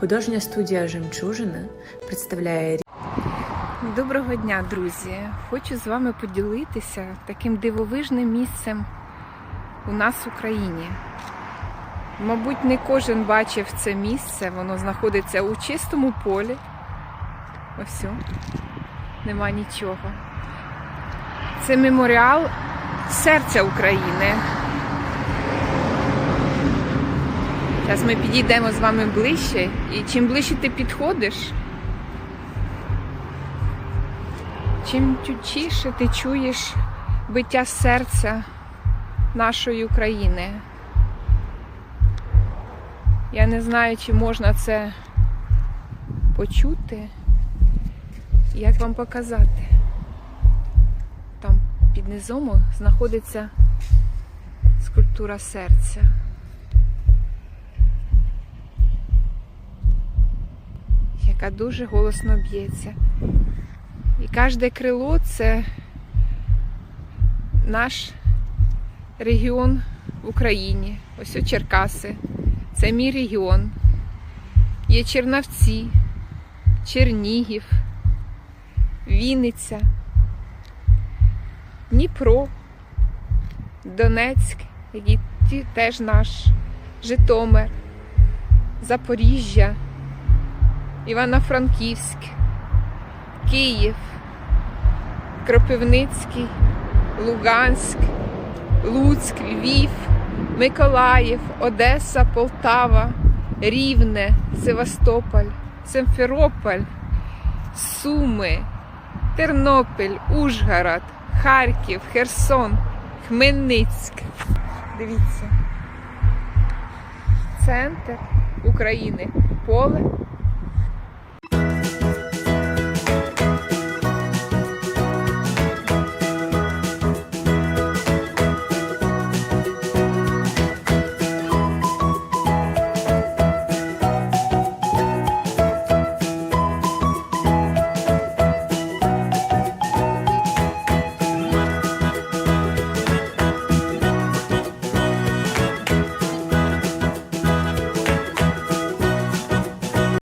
Художня студія Жемчужина представляє Доброго дня, друзі! Хочу з вами поділитися таким дивовижним місцем у нас в Україні. Мабуть, не кожен бачив це місце, воно знаходиться у чистому полі. Ось, нема нічого. Це меморіал серця України. Зараз ми підійдемо з вами ближче, і чим ближче ти підходиш, чим чутчіше ти чуєш биття серця нашої України. Я не знаю, чи можна це почути. Як вам показати? Там під низом знаходиться скульптура серця. Яка дуже голосно б'ється. І кожне крило це наш регіон в Україні. Ось о Черкаси. Це мій регіон. Є Чернавці, Чернігів, Вінниця, Дніпро, Донецьк, який теж наш, Житомир, Запоріжжя, Івано-Франківськ. Київ, Кропивницький, Луганськ, Луцьк, Львів, Миколаїв, Одеса, Полтава, Рівне, Севастополь, Симферополь, Суми, Тернопіль, Ужгород, Харків, Херсон, Хмельницьк. Дивіться. Центр України, поле